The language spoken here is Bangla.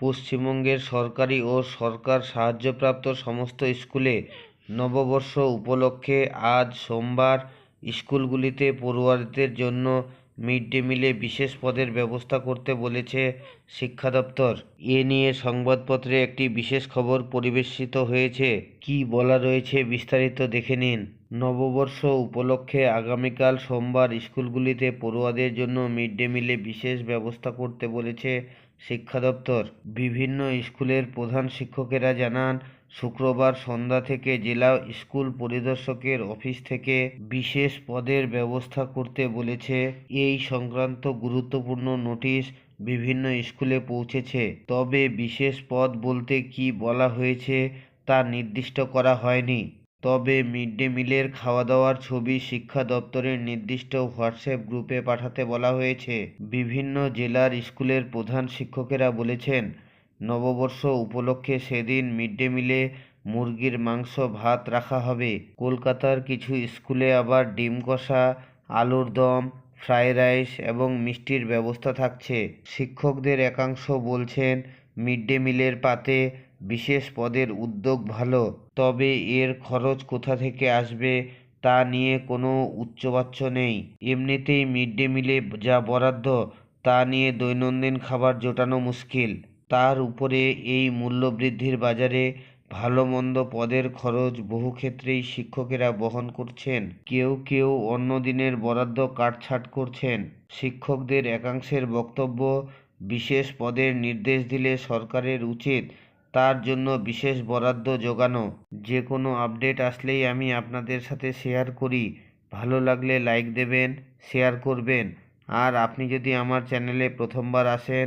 পশ্চিমবঙ্গের সরকারি ও সরকার সাহায্যপ্রাপ্ত সমস্ত স্কুলে নববর্ষ উপলক্ষে আজ সোমবার স্কুলগুলিতে পড়ুয়াদের জন্য মিড ডে মিলে বিশেষ পদের ব্যবস্থা করতে বলেছে শিক্ষা দপ্তর। এ নিয়ে সংবাদপত্রে একটি বিশেষ খবর পরিবেশিত হয়েছে। কি বলা রয়েছে বিস্তারিত দেখে নিন। নববর্ষ উপলক্ষে আগামীকাল সোমবার স্কুলগুলিতে পড়ুয়াদের জন্য মিড ডে মিলে বিশেষ ব্যবস্থা করতে বলেছে শিক্ষা দপ্তর। বিভিন্ন স্কুলের প্রধান শিক্ষকেরা জানান শুক্রবার সন্ধ্যা থেকে জেলা স্কুল পরিদর্শকের অফিস থেকে বিশেষ পদের ব্যবস্থা করতে বলেছে। এই সংক্রান্ত গুরুত্বপূর্ণ নোটিশ বিভিন্ন স্কুলে পৌঁছেছে। তবে বিশেষ পদ বলতে কি বলা হয়েছে তা নির্দিষ্ট করা হয়নি। তবে মিড ডে মিলের খাওয়া দাওয়ার ছবি শিক্ষা দপ্তরের নির্দিষ্ট হোয়াটসঅ্যাপ গ্রুপে পাঠাতে বলা হয়েছে। বিভিন্ন জেলার স্কুলের প্রধান শিক্ষকেরা বলেছেন নববর্ষ উপলক্ষে সেদিন মিড ডে মিলে মুরগির মাংস, ভাত রাখা হবে। কলকাতার কিছু স্কুলে আবার ডিম কষা, আলুর দম, ফ্রায়েড রাইস এবং মিষ্টির ব্যবস্থা থাকছে। শিক্ষকদের একাংশ বলছেন মিড ডে মিলের পাতে বিশেষ পদের উদ্যোগ ভালো, তবে এর খরচ কোথা থেকে আসবে তা নিয়ে কোনো উচ্চবাচ্য নেই। এমনিতেই মিড ডে মিলে যা বরাদ্দ, তা নিয়ে দৈনন্দিন খাবার জোটানো মুশকিল। তার উপরে এই মূল্যবৃদ্ধির বাজারে ভালো মন্দ পদের খরচ বহু ক্ষেত্রেই শিক্ষকেরা বহন করছেন। কেউ কেউ অন্য দিনের বরাদ্দ কাটছাট করছেন। শিক্ষকদের একাংশের বক্তব্য, বিশেষ পদের নির্দেশ দিলে সরকারের উচিত তার জন্য বিশেষ বরাদ্দ জোগানো। যে কোনো আপডেট আসলেই আমি আপনাদের সাথে শেয়ার করি। ভালো লাগলে লাইক দেবেন, শেয়ার করবেন। আর আপনি যদি আমার চ্যানেলে প্রথমবার আসেন